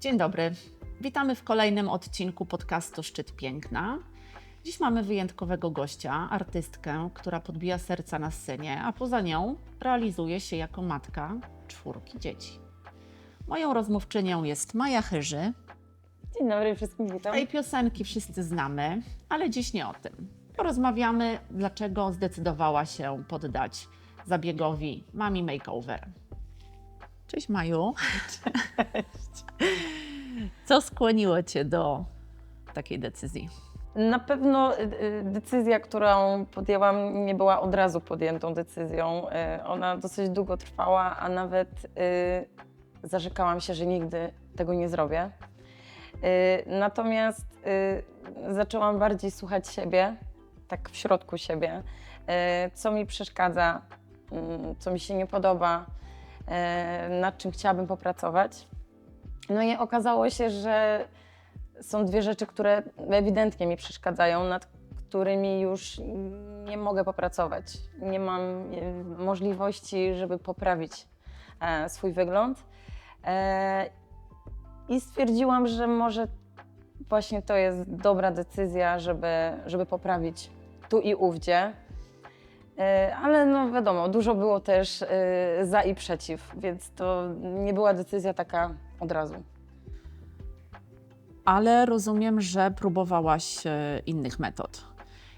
Dzień dobry. Witamy w kolejnym odcinku podcastu Szczyt Piękna. Dziś mamy wyjątkowego gościa, artystkę, która podbija serca na scenie, a poza nią realizuje się jako matka czwórki dzieci. Moją rozmówczynią jest Maja Chyży. Dzień dobry wszystkim, witam. Tej piosenki wszyscy znamy, ale dziś nie o tym. Porozmawiamy, dlaczego zdecydowała się poddać zabiegowi Mami Makeover. Cześć Maju. Cześć. Co skłoniło Cię do takiej decyzji? Na pewno y, y, decyzja, którą podjęłam, nie była od razu podjętą decyzją. Y, Ona dosyć długo trwała, a nawet zarzekałam się, że nigdy tego nie zrobię. Natomiast zaczęłam bardziej słuchać siebie, tak w środku siebie, co mi przeszkadza, y, co mi się nie podoba, nad czym chciałabym popracować. No i okazało się, że są dwie rzeczy, które ewidentnie mi przeszkadzają, nad którymi już nie mogę popracować. Nie mam e, możliwości, żeby poprawić e, swój wygląd. E, I stwierdziłam, że może właśnie to jest dobra decyzja, żeby, żeby poprawić tu i ówdzie. Ale no wiadomo, dużo było też za i przeciw, więc to nie była decyzja taka od razu. Ale rozumiem, że próbowałaś e, innych metod.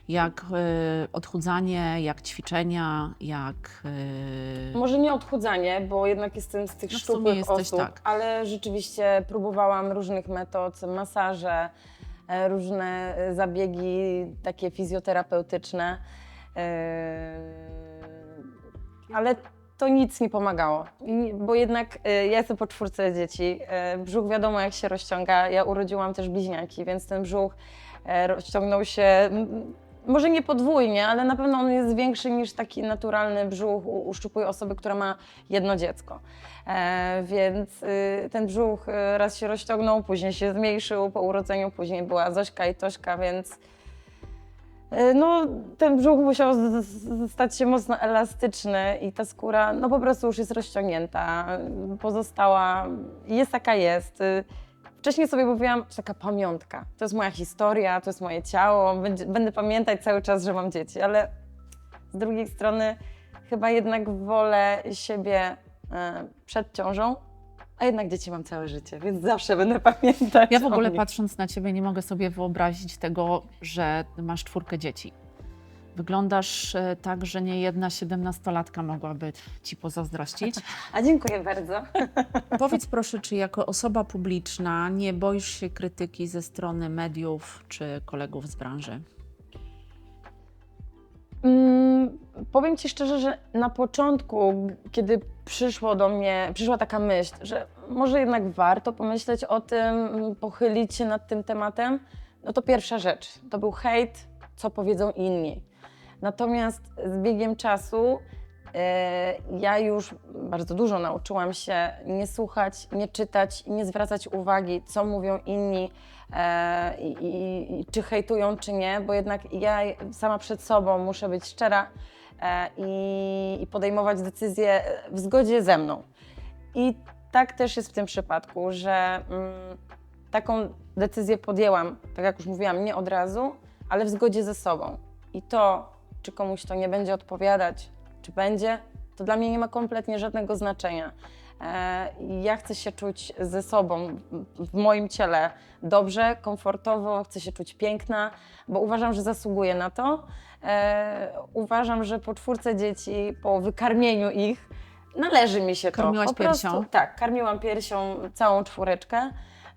Jak e, odchudzanie, jak ćwiczenia, jak. e, Może nie odchudzanie, bo jednak jestem z tych No szczupłych jesteś osób, tak. ale rzeczywiście próbowałam różnych metod, masaże, różne zabiegi takie fizjoterapeutyczne, ale to nic nie pomagało, I- bo jednak e, ja jestem po czwórce dzieci, e, brzuch wiadomo jak się rozciąga, ja urodziłam też bliźniaki, więc ten brzuch e, rozciągnął się mm, może nie podwójnie, ale na pewno on jest większy niż taki naturalny brzuch u, u osoby, która ma jedno dziecko. E, więc y, ten brzuch y, raz się rozciągnął, później się zmniejszył po urodzeniu, później była Zośka i Tośka, więc y, no, ten brzuch musiał stać się mocno elastyczny i ta skóra no po prostu już jest rozciągnięta, pozostała, jest jaka jest. Y, Wcześniej sobie mówiłam, że taka pamiątka. To jest moja historia, to jest moje ciało. Będzie, będę pamiętać cały czas, że mam dzieci, ale z drugiej strony chyba jednak wolę siebie e, przed ciążą, a jednak dzieci mam całe życie, więc zawsze będę pamiętać. Ja w o ogóle nich. patrząc na ciebie nie mogę sobie wyobrazić tego, że masz czwórkę dzieci. Wyglądasz e, tak, że nie jedna siedemnastolatka mogłaby ci pozazdrościć. A dziękuję bardzo. Powiedz proszę, czy jako osoba publiczna nie boisz się krytyki ze strony mediów czy kolegów z branży? Mm, powiem Ci szczerze, że na początku, kiedy przyszło do mnie, przyszła taka myśl, że może jednak warto pomyśleć o tym, pochylić się nad tym tematem, no to pierwsza rzecz, to był hejt, co powiedzą inni. Natomiast z biegiem czasu e, ja już bardzo dużo nauczyłam się nie słuchać, nie czytać, nie zwracać uwagi, co mówią inni, e, i, i, czy hejtują, czy nie, bo jednak ja sama przed sobą muszę być szczera i, i podejmować decyzje w zgodzie ze mną. I tak też jest w tym przypadku, że mm, taką decyzję podjęłam, tak jak już mówiłam, nie od razu, ale w zgodzie ze sobą. I to, czy komuś to nie będzie odpowiadać, czy będzie, to dla mnie nie ma kompletnie żadnego znaczenia. E, Ja chcę się czuć ze sobą, w moim ciele dobrze, komfortowo, chcę się czuć piękna, bo uważam, że zasługuję na to. E, Uważam, że po czwórce dzieci, po wykarmieniu ich, należy mi się Karmiłaś to. Prostu- piersią? Tak, karmiłam piersią całą czwóreczkę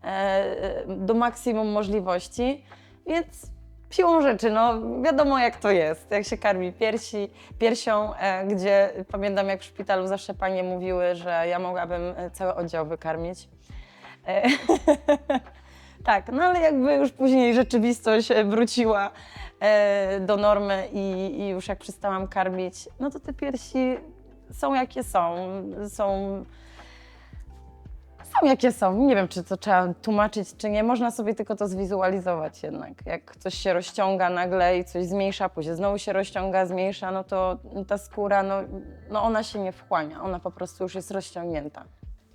e, do maksimum możliwości, więc siłą rzeczy, no wiadomo jak to jest, jak się karmi piersi, piersią, e, gdzie pamiętam jak w szpitalu zawsze panie mówiły, że ja mogłabym e, cały oddział wykarmić. E, tak, no ale jakby już później rzeczywistość e, wróciła e, do normy i, i już jak przestałam karmić, no to te piersi są jakie są, są są jakie są. Nie wiem, czy to trzeba tłumaczyć, czy nie. Można sobie tylko to zwizualizować jednak. Jak coś się rozciąga nagle i coś zmniejsza, później znowu się rozciąga, zmniejsza, no to ta skóra, no, no ona się nie wchłania. Ona po prostu już jest rozciągnięta.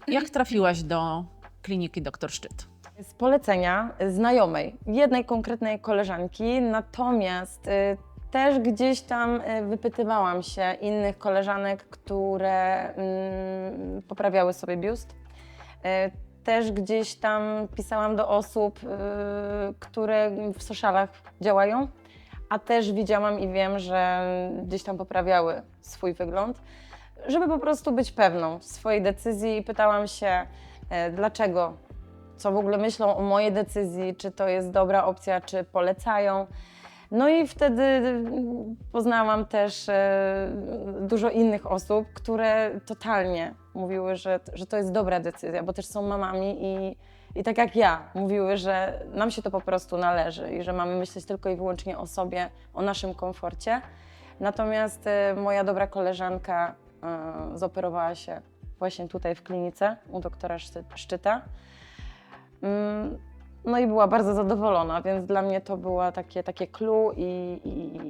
Jak trafiłaś do kliniki Dr Szczyt? Z polecenia znajomej, jednej konkretnej koleżanki, natomiast y, też gdzieś tam y, wypytywałam się innych koleżanek, które mm, poprawiały sobie biust. Y, Też gdzieś tam pisałam do osób, y, które w socialach działają, a też widziałam i wiem, że gdzieś tam poprawiały swój wygląd, żeby po prostu być pewną swojej decyzji. Pytałam się, y, dlaczego co w ogóle myślą o mojej decyzji, czy to jest dobra opcja, czy polecają. No i wtedy mm, poznałam też e, dużo innych osób, które totalnie mówiły, że, że to jest dobra decyzja, bo też są mamami i, i tak jak ja, mówiły, że nam się to po prostu należy i że mamy myśleć tylko i wyłącznie o sobie, o naszym komforcie. Natomiast e, moja dobra koleżanka e, zoperowała się właśnie tutaj w klinice u doktora Szczyta. No i była bardzo zadowolona, więc dla mnie to było takie, takie clue i, i,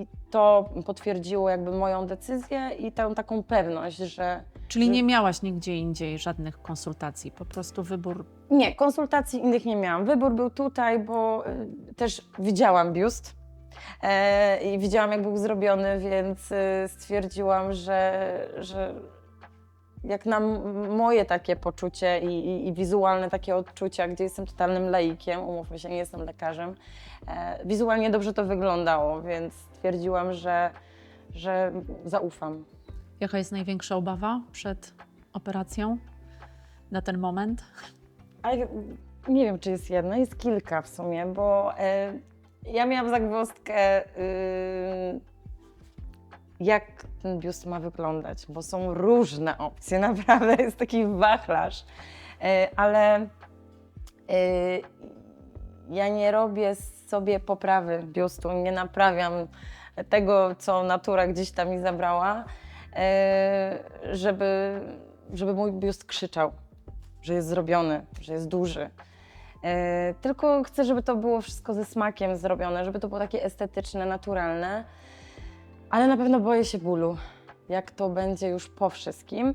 i to potwierdziło jakby moją decyzję i tę taką pewność, że Czyli nie miałaś nigdzie indziej żadnych konsultacji, po prostu wybór nie, konsultacji innych nie miałam. Wybór był tutaj, bo y, też widziałam biust e, i widziałam jak był zrobiony, więc y, stwierdziłam, że, że jak na moje takie poczucie i, i, i wizualne takie odczucia, gdzie jestem totalnym laikiem, umówmy się, nie jestem lekarzem, e, wizualnie dobrze to wyglądało, więc stwierdziłam, że, że zaufam. Jaka jest największa obawa przed operacją na ten moment? Ale nie wiem, czy jest jedna, jest kilka w sumie, bo e, ja miałam zagwozdkę, y, jak ten biust ma wyglądać, bo są różne opcje, naprawdę jest taki wachlarz, e, ale e, ja nie robię sobie poprawy biustu, nie naprawiam tego, co natura gdzieś tam mi zabrała, e, żeby, żeby mój biust krzyczał że jest zrobiony, że jest duży. Tylko chcę, żeby to było wszystko ze smakiem zrobione, żeby to było takie estetyczne, naturalne. Ale na pewno boję się bólu, jak to będzie już po wszystkim.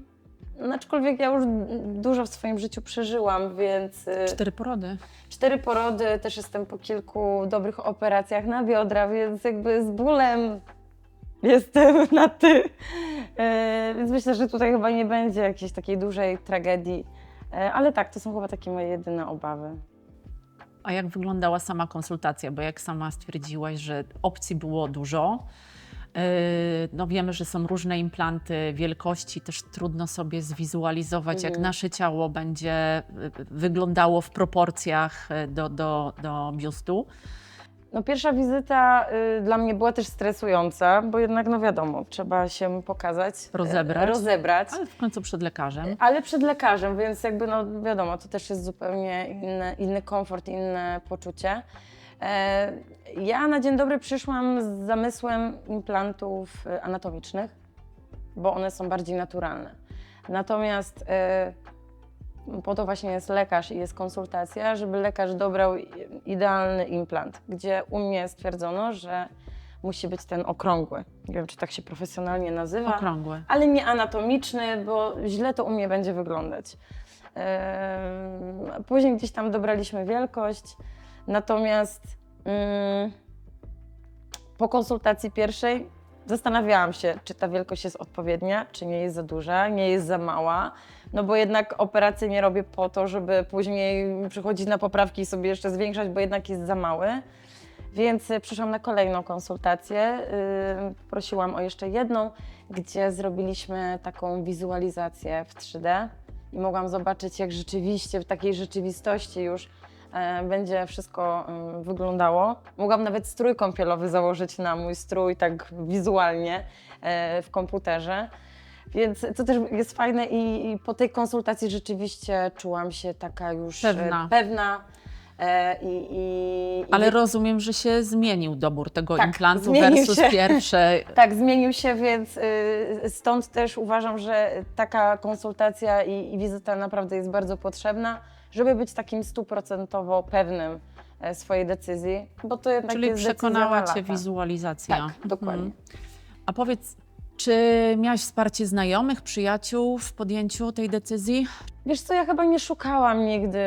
No, Aczkolwiek ja już dużo w swoim życiu przeżyłam, więc e, Cztery porody. cztery porody, też jestem po kilku dobrych operacjach na biodra, więc jakby z bólem jestem na ty. E, więc myślę, że tutaj chyba nie będzie jakiejś takiej dużej tragedii. E, ale tak, to są chyba takie moje jedyne obawy. A jak wyglądała sama konsultacja? Bo jak sama stwierdziłaś, że opcji było dużo, no wiemy, że są różne implanty wielkości, też trudno sobie zwizualizować, jak Mhm. nasze ciało będzie y, wyglądało w proporcjach y, do, do, do biustu. No pierwsza wizyta y, dla mnie była też stresująca, bo jednak no wiadomo, trzeba się pokazać. e, Rozebrać. rozebrać. Ale w końcu przed lekarzem. Ale przed lekarzem, więc jakby no wiadomo, to też jest zupełnie inny, inny komfort, inne poczucie. E, ja na dzień dobry przyszłam z zamysłem implantów e, anatomicznych, bo one są bardziej naturalne. Natomiast e, po to właśnie jest lekarz i jest konsultacja, żeby lekarz dobrał idealny implant, gdzie u mnie stwierdzono, że musi być ten okrągły. Nie wiem, czy tak się profesjonalnie nazywa Okrągły. ale nie anatomiczny, bo źle to u mnie będzie wyglądać. Później gdzieś tam dobraliśmy wielkość, natomiast mm, po konsultacji pierwszej zastanawiałam się, czy ta wielkość jest odpowiednia, czy nie jest za duża, nie jest za mała, no bo jednak operację nie robię po to, żeby później przychodzić na poprawki i sobie jeszcze zwiększać, bo jednak jest za mały. Więc y, przyszłam na kolejną konsultację. y, Prosiłam o jeszcze jedną, gdzie zrobiliśmy taką wizualizację w 3D i mogłam zobaczyć, jak rzeczywiście w takiej rzeczywistości już będzie wszystko mm, wyglądało. Mogłam nawet strój kąpielowy założyć na mój strój, tak wizualnie e, w komputerze. Więc to też jest fajne i, i po tej konsultacji rzeczywiście czułam się taka już e, Pewna. pewna e, i, i, i Ale rozumiem, że się zmienił dobór tego Tak, implantu versus się. pierwsze. Tak, zmienił się, więc y, stąd też uważam, że taka konsultacja i, i wizyta naprawdę jest bardzo potrzebna, żeby być takim stuprocentowo pewnym e, swojej decyzji, bo to jednak Czyli jest przekonała na Cię wizualizacja. Tak, dokładnie. Mhm. A powiedz, czy miałaś wsparcie znajomych, przyjaciół w podjęciu tej decyzji? Wiesz co, ja chyba nie szukałam nigdy,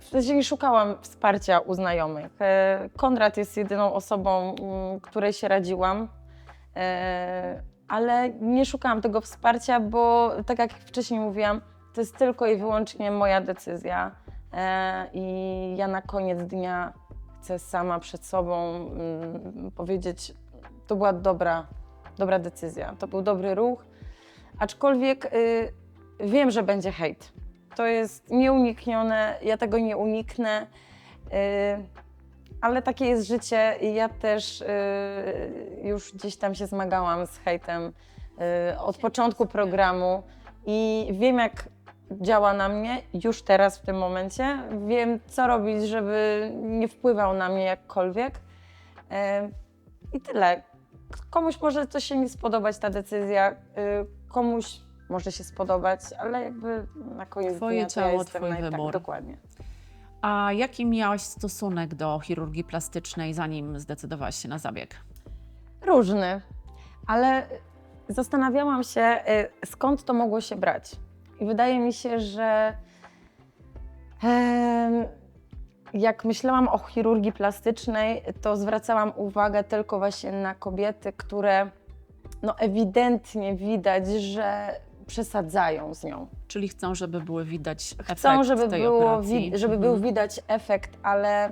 w sensie nie szukałam wsparcia u znajomych. E, Konrad jest jedyną osobą, mm, której się radziłam, e, ale nie szukałam tego wsparcia, bo tak jak wcześniej mówiłam, to jest tylko i wyłącznie moja decyzja e, i ja na koniec dnia chcę sama przed sobą mm, powiedzieć, to była dobra, dobra decyzja, to był dobry ruch, aczkolwiek y, wiem, że będzie hejt. To jest nieuniknione, ja tego nie uniknę, y, ale takie jest życie i ja też y, już gdzieś tam się zmagałam z hejtem od początku programu i wiem, jak działa na mnie już teraz w tym momencie. Wiem, co robić, żeby nie wpływał na mnie jakkolwiek. Y, I tyle. Komuś może to się nie spodobać ta decyzja, y, komuś może się spodobać, ale jakby na koniec Twoje dnia ja ciało, jestem twój naj- tak, wybór. dokładnie. A jaki miałaś stosunek do chirurgii plastycznej, zanim zdecydowałaś się na zabieg? Różny, ale zastanawiałam się, y, skąd to mogło się brać. I wydaje mi się, że jak myślałam o chirurgii plastycznej, to zwracałam uwagę tylko właśnie na kobiety, które no ewidentnie widać, że przesadzają z nią. Czyli chcą, żeby były widać Chcą, efekt żeby, tej było, operacji. wi- żeby Mhm. był widać efekt, ale,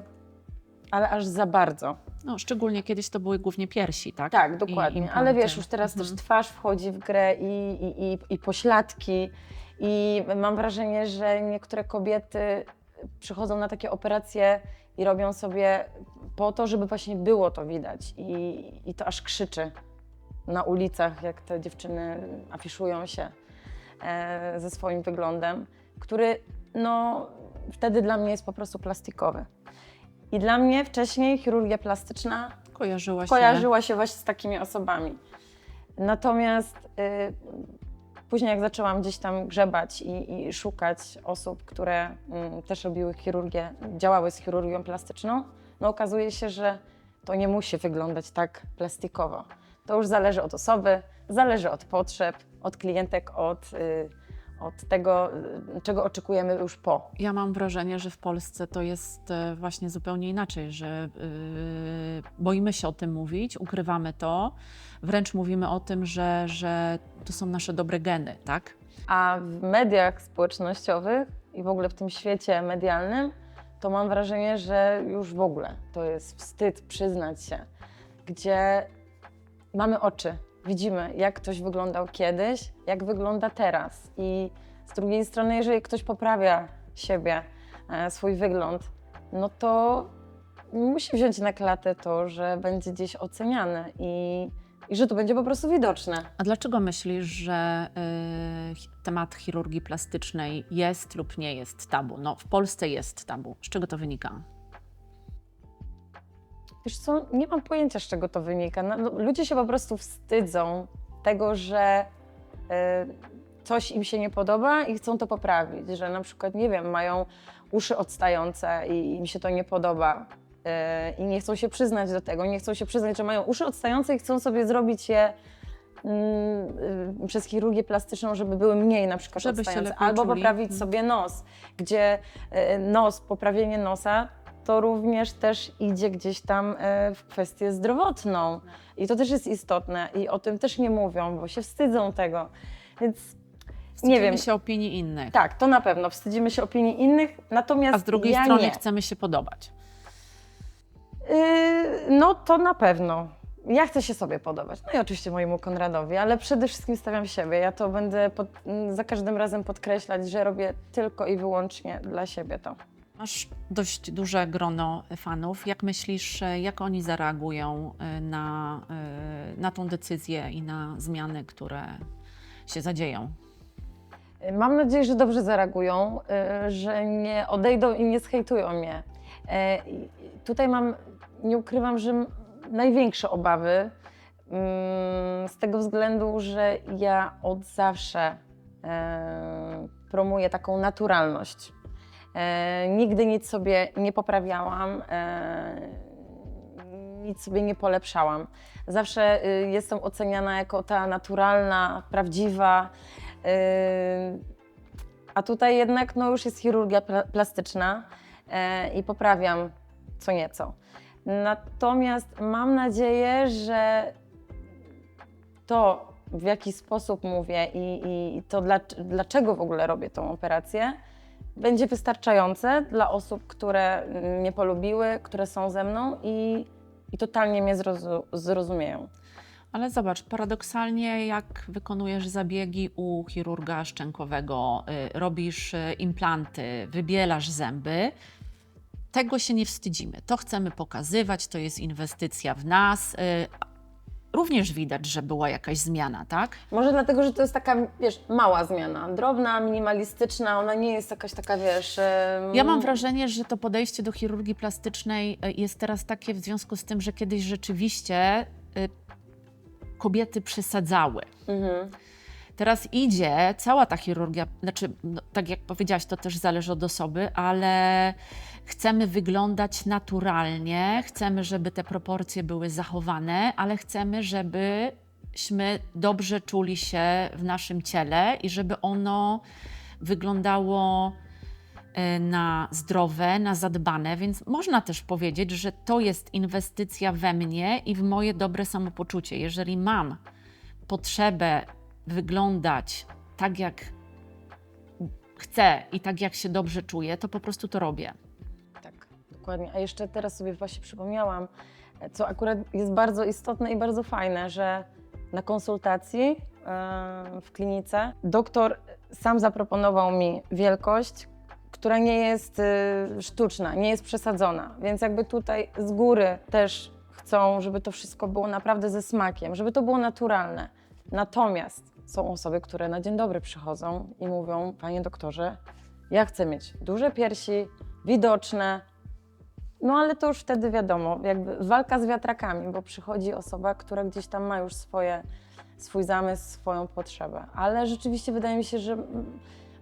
ale aż za bardzo. No, szczególnie kiedyś to były głównie piersi, tak? Tak, I dokładnie. implanty. Ale wiesz, już teraz Mhm. też twarz wchodzi w grę i, i, i, i pośladki. I mam wrażenie, że niektóre kobiety przychodzą na takie operacje i robią sobie po to, żeby właśnie było to widać. I, i to aż krzyczy na ulicach, jak te dziewczyny afiszują się e, ze swoim wyglądem, który no, wtedy dla mnie jest po prostu plastikowy. I dla mnie wcześniej chirurgia plastyczna Kojarzyła się. kojarzyła się właśnie z takimi osobami. Natomiast y, później jak zaczęłam gdzieś tam grzebać i, i szukać osób, które mm, też robiły chirurgię, działały z chirurgią plastyczną, no okazuje się, że to nie musi wyglądać tak plastikowo. To już zależy od osoby, zależy od potrzeb, od klientek, od, y, od tego, y, czego oczekujemy już po. Ja mam wrażenie, że w Polsce to jest e, właśnie zupełnie inaczej, że yy, boimy się o tym mówić, ukrywamy to, wręcz mówimy o tym, że, że to są nasze dobre geny, tak? A w mediach społecznościowych i w ogóle w tym świecie medialnym, to mam wrażenie, że już w ogóle to jest wstyd przyznać się, gdzie mamy oczy, widzimy, jak ktoś wyglądał kiedyś, jak wygląda teraz. I z drugiej strony, jeżeli ktoś poprawia siebie, e, swój wygląd, no to musi wziąć na klatę to, że będzie gdzieś oceniany i, i że to będzie po prostu widoczne. A dlaczego myślisz, że y, temat chirurgii plastycznej jest lub nie jest tabu? No, w Polsce jest tabu. Z czego to wynika? Wiesz co, nie mam pojęcia, z czego to wynika. No, ludzie się po prostu wstydzą tego, że y, coś im się nie podoba i chcą to poprawić, że na przykład, nie wiem, mają uszy odstające i im się to nie podoba y, i nie chcą się przyznać do tego, nie chcą się przyznać, że mają uszy odstające i chcą sobie zrobić je mm, y, przez chirurgię plastyczną, żeby były mniej na przykład Żeby odstające, albo czuli. poprawić sobie nos, gdzie y, nos, poprawienie nosa to również też idzie gdzieś tam e, w kwestię zdrowotną. I to też jest istotne i o tym też nie mówią, bo się wstydzą tego. Więc Wstydzimy wiem. się opinii innych, tak, to na pewno wstydzimy się opinii innych, natomiast a z drugiej ja strony nie. chcemy się podobać. Yy, no to na pewno. Ja chcę się sobie podobać. No i oczywiście mojemu Konradowi, ale przede wszystkim stawiam siebie. Ja to będę pod, za każdym razem podkreślać, że robię tylko i wyłącznie dla siebie to. Masz dość duże grono fanów. Jak myślisz, e, jak oni zareagują e, na, e, na tą decyzję i na zmiany, które się zadzieją? Mam nadzieję, że dobrze zareagują, że nie odejdą i nie zhejtują mnie. Tutaj mam, nie ukrywam, że największe obawy mm, z tego względu, że ja od zawsze promuję taką naturalność. E, Nigdy nic sobie nie poprawiałam, e, nic sobie nie polepszałam. Zawsze y, jestem oceniana jako ta naturalna, prawdziwa. Yy, A tutaj jednak no, już jest chirurgia pla plastyczna e, i poprawiam co nieco. Natomiast mam nadzieję, że to, w jaki sposób mówię i, i to, dla, dlaczego w ogóle robię tą operację, będzie wystarczające dla osób, które mnie polubiły, które są ze mną i, i totalnie mnie zrozu zrozumieją. Ale zobacz, paradoksalnie, jak wykonujesz zabiegi u chirurga szczękowego, y, robisz y, implanty, wybielasz zęby, tego się nie wstydzimy. To chcemy pokazywać, to jest inwestycja w nas. Y, również widać, że była jakaś zmiana, tak? Może dlatego, że to jest taka, wiesz, mała zmiana, drobna, minimalistyczna, ona nie jest jakaś taka, wiesz... Ja mam wrażenie, że to podejście do chirurgii plastycznej y, jest teraz takie w związku z tym, że kiedyś rzeczywiście y, kobiety przesadzały. Mhm. Teraz idzie cała ta chirurgia, znaczy, no, tak jak powiedziałaś, to też zależy od osoby, ale chcemy wyglądać naturalnie, chcemy, żeby te proporcje były zachowane, ale chcemy, żebyśmy dobrze czuli się w naszym ciele i żeby ono wyglądało e, na zdrowe, na zadbane, więc można też powiedzieć, że to jest inwestycja we mnie i w moje dobre samopoczucie. Jeżeli mam potrzebę wyglądać tak, jak chcę i tak, jak się dobrze czuję, to po prostu to robię. Dokładnie. A jeszcze teraz sobie właśnie przypomniałam, co akurat jest bardzo istotne i bardzo fajne, że na konsultacji e, w klinice doktor sam zaproponował mi wielkość, która nie jest e, sztuczna, nie jest przesadzona. Więc jakby tutaj z góry też chcą, żeby to wszystko było naprawdę ze smakiem, żeby to było naturalne. Natomiast są osoby, które na dzień dobry przychodzą i mówią, panie doktorze, ja chcę mieć duże piersi, widoczne. No ale to już wtedy wiadomo, jakby walka z wiatrakami, bo przychodzi osoba, która gdzieś tam ma już swoje, swój zamysł, swoją potrzebę. Ale rzeczywiście wydaje mi się, że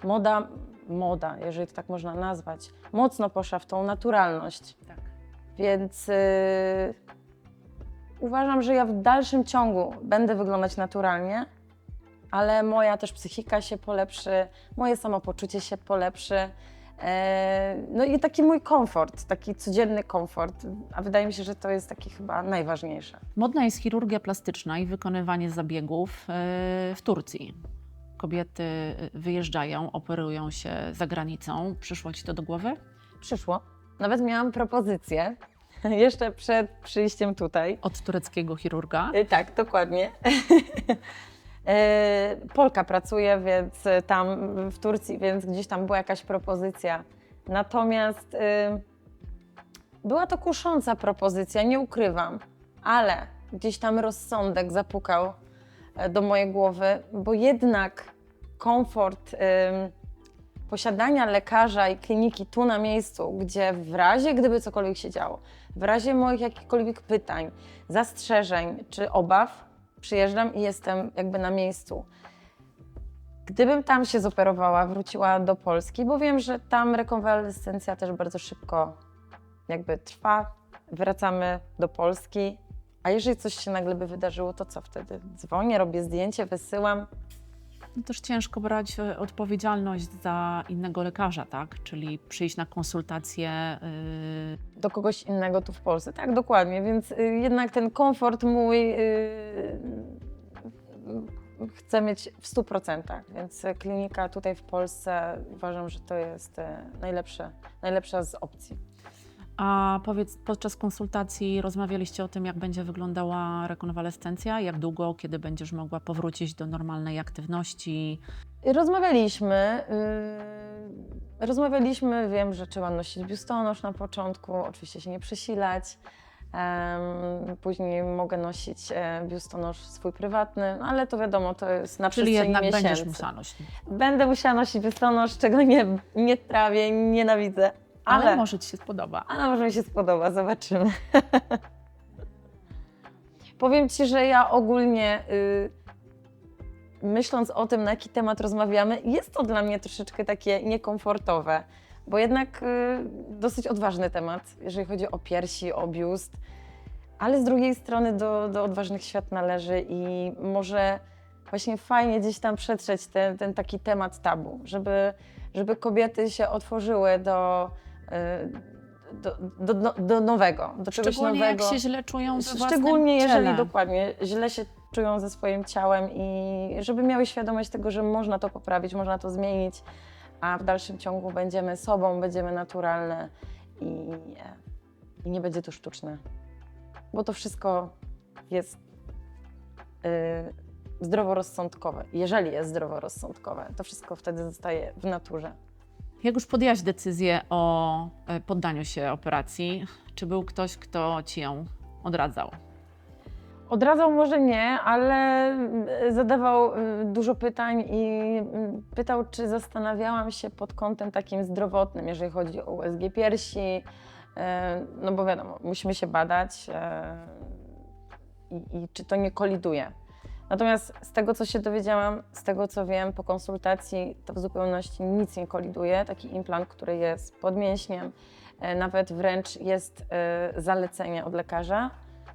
moda, moda, jeżeli to tak można nazwać, mocno poszła w tą naturalność. Tak. Więc yy, uważam, że ja w dalszym ciągu będę wyglądać naturalnie, ale moja też psychika się polepszy, moje samopoczucie się polepszy. E, No i taki mój komfort, taki codzienny komfort, a wydaje mi się, że to jest taki chyba najważniejsze. Modna jest chirurgia plastyczna i wykonywanie zabiegów e, w Turcji. Kobiety wyjeżdżają, operują się za granicą. Przyszło ci to do głowy? Przyszło. Nawet miałam propozycję jeszcze przed przyjściem tutaj. Od tureckiego chirurga. E, Tak, dokładnie. E, Polka pracuje, więc e, tam w Turcji, więc gdzieś tam była jakaś propozycja. Natomiast e, była to kusząca propozycja, nie ukrywam, ale gdzieś tam rozsądek zapukał e, do mojej głowy, bo jednak komfort em, posiadania lekarza i kliniki tu na miejscu, gdzie w razie gdyby cokolwiek się działo, w razie moich jakichkolwiek pytań, zastrzeżeń czy obaw, przyjeżdżam i jestem jakby na miejscu. Gdybym tam się zoperowała, wróciła do Polski, bo wiem, że tam rekonwalescencja też bardzo szybko jakby trwa, wracamy do Polski, a jeżeli coś się nagle by wydarzyło, to co wtedy? Dzwonię, robię zdjęcie, wysyłam. No też ciężko brać e, odpowiedzialność za innego lekarza, tak? Czyli przyjść na konsultację. y, do kogoś innego tu w Polsce. Tak, dokładnie, więc y, jednak ten komfort mój y, chcę mieć w 100%, więc y, klinika tutaj w Polsce uważam, że to jest y, najlepsze, najlepsza z opcji. A powiedz, podczas konsultacji rozmawialiście o tym, jak będzie wyglądała rekonwalescencja? Jak długo, kiedy będziesz mogła powrócić do normalnej aktywności? Rozmawialiśmy, y, rozmawialiśmy, wiem, że trzeba nosić biustonosz na początku, oczywiście się nie przesilać. Em, później mogę nosić e, biustonosz swój prywatny, no ale to wiadomo, to jest na Czyli przestrzeni jednak miesięcy. będziesz musiała nosić. Będę musiała nosić biustonosz, czego nie, nie trawię, nienawidzę. Ale, Ale, może ci się spodoba. ale może mi się spodoba, zobaczymy. Powiem Ci, że ja ogólnie y, myśląc o tym, na jaki temat rozmawiamy, jest to dla mnie troszeczkę takie niekomfortowe, bo jednak y, dosyć odważny temat, jeżeli chodzi o piersi, o biust, ale z drugiej strony do, do odważnych świat należy i może właśnie fajnie gdzieś tam przetrzeć ten, ten taki temat tabu, żeby, żeby kobiety się otworzyły do, do, do, do, do nowego, do czegoś Szczególnie nowego. jak się źle czują własnym Szczególnie jeżeli ciele. dokładnie źle się czują ze swoim ciałem i żeby miały świadomość tego, że można to poprawić, można to zmienić, a w dalszym ciągu będziemy sobą, będziemy naturalne i, i nie będzie to sztuczne. Bo to wszystko jest y, zdroworozsądkowe. Jeżeli jest zdroworozsądkowe, to wszystko wtedy zostaje w naturze. Jak już podjęłaś decyzję o e, poddaniu się operacji, czy był ktoś, kto ci ją odradzał? Odradzał może nie, ale y, zadawał y, dużo pytań i y, pytał, czy zastanawiałam się pod kątem takim zdrowotnym, jeżeli chodzi o USG piersi. e, No bo wiadomo, musimy się badać e, i, i czy to nie koliduje. Natomiast z tego, co się dowiedziałam, z tego, co wiem po konsultacji, to w zupełności nic nie koliduje. Taki implant, który jest pod mięśniem, e, nawet wręcz jest e, zalecenie od lekarza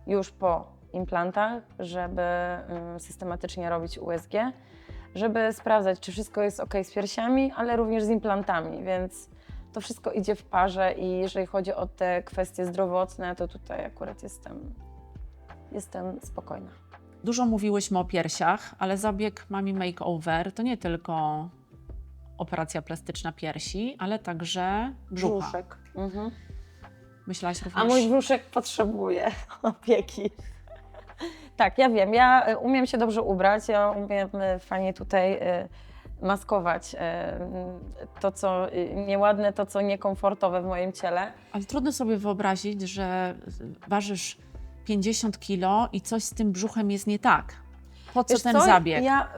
już po implantach, żeby mm, systematycznie robić USG, żeby sprawdzać, czy wszystko jest ok z piersiami, ale również z implantami, więc to wszystko idzie w parze i jeżeli chodzi o te kwestie zdrowotne, to tutaj akurat jestem, jestem spokojna. Dużo mówiłyśmy o piersiach, ale zabieg Mami Makeover to nie tylko operacja plastyczna piersi, ale także brzucha. Brzuszek. Mhm. Myślałaś również... A mój brzuszek potrzebuje opieki. Tak, ja wiem. Ja y, umiem się dobrze ubrać, ja umiem y, fajnie tutaj y, maskować to, co nieładne, to, co niekomfortowe w moim ciele. Ale trudno sobie wyobrazić, że ważysz 50 kilo i coś z tym brzuchem jest nie tak. Po co Wiesz ten co? zabieg? Ja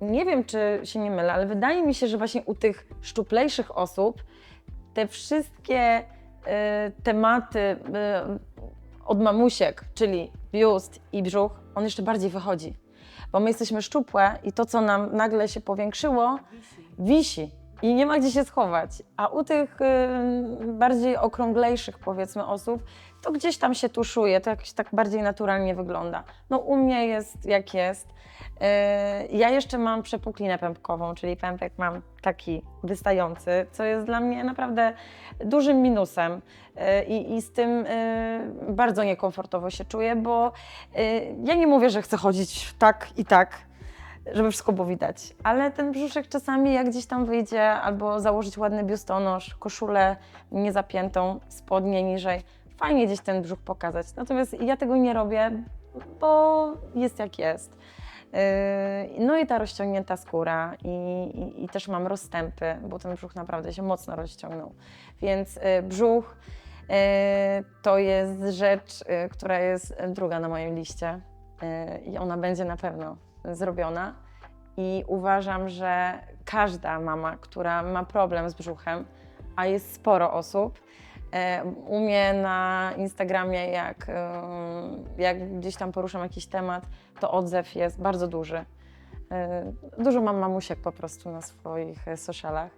nie wiem, czy się nie mylę, ale wydaje mi się, że właśnie u tych szczuplejszych osób te wszystkie y, tematy y, od mamusiek, czyli biust i brzuch, on jeszcze bardziej wychodzi. Bo my jesteśmy szczupłe i to, co nam nagle się powiększyło, wisi i nie ma gdzie się schować. A u tych y, bardziej okrąglejszych, powiedzmy, osób, to gdzieś tam się tuszuje, to jakoś tak bardziej naturalnie wygląda. No u mnie jest jak jest. Y, ja jeszcze mam przepuklinę pępkową, czyli pępek mam taki wystający, co jest dla mnie naprawdę dużym minusem. Y, I, I z tym y, bardzo niekomfortowo się czuję, bo y, ja nie mówię, że chcę chodzić tak i tak, żeby wszystko było widać. Ale ten brzuszek czasami jak gdzieś tam wyjdzie, albo założyć ładny biustonosz, koszulę niezapiętą, spodnie niżej, fajnie gdzieś ten brzuch pokazać. Natomiast ja tego nie robię, bo jest jak jest. Yy, No i ta rozciągnięta skóra i, i, i też mam rozstępy, bo ten brzuch naprawdę się mocno rozciągnął. Więc y, brzuch y, to jest rzecz, y, która jest druga na moim liście i ona będzie na pewno zrobiona. I uważam, że każda mama, która ma problem z brzuchem, a jest sporo osób, e, u mnie na Instagramie, jak, e, jak gdzieś tam poruszam jakiś temat, to odzew jest bardzo duży. E, Dużo mam mamusiek po prostu na swoich socialach.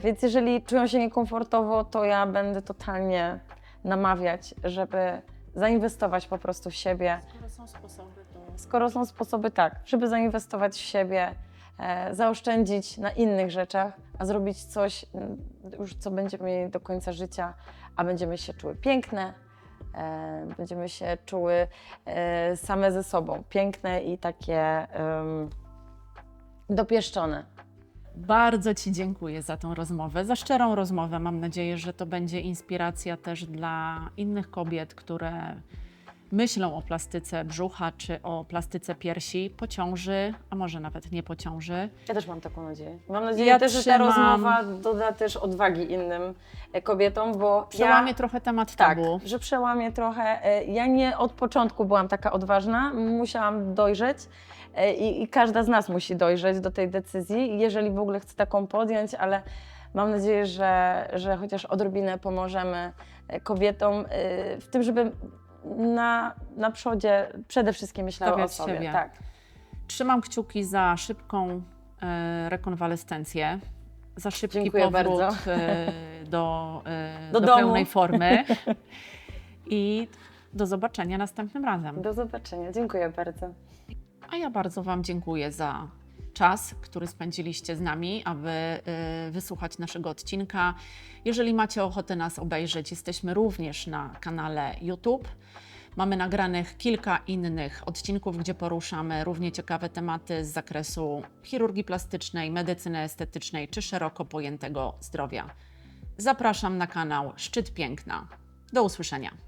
Więc jeżeli czują się niekomfortowo, to ja będę totalnie namawiać, żeby zainwestować po prostu w siebie, Skoro są sposoby. Skoro są sposoby tak, żeby zainwestować w siebie, e, zaoszczędzić na innych rzeczach, a zrobić coś mm, już, co będziemy mieli do końca życia, a będziemy się czuły piękne, e, będziemy się czuły e, same ze sobą, piękne i takie em, dopieszczone. Bardzo Ci dziękuję za tą rozmowę, za szczerą rozmowę. Mam nadzieję, że to będzie inspiracja też dla innych kobiet, które myślą o plastyce brzucha czy o plastyce piersi po ciąży, a może nawet nie po ciąży. Ja też mam taką nadzieję. Mam nadzieję Ja też, że ta rozmowa doda też odwagi innym e, kobietom, bo Przełamie ja... trochę temat Tak, tabu. że przełamie trochę. E, Ja nie od początku byłam taka odważna, musiałam dojrzeć e, i, i każda z nas musi dojrzeć do tej decyzji, jeżeli w ogóle chce taką podjąć, ale mam nadzieję, że, że chociaż odrobinę pomożemy kobietom w tym, żeby na, na przodzie przede wszystkim myślały o Stawiać sobie. siebie. Tak. Trzymam kciuki za szybką e, rekonwalescencję, za szybki Dziękuję powrót bardzo. e, do, e, Do do, domu. pełnej formy i do zobaczenia następnym razem. Do zobaczenia. Dziękuję bardzo. A ja bardzo Wam dziękuję za czas, który spędziliście z nami, aby y, wysłuchać naszego odcinka. Jeżeli macie ochotę nas obejrzeć, jesteśmy również na kanale YouTube. Mamy nagranych kilka innych odcinków, gdzie poruszamy równie ciekawe tematy z zakresu chirurgii plastycznej, medycyny estetycznej czy szeroko pojętego zdrowia. Zapraszam na kanał Szczyt Piękna. Do usłyszenia.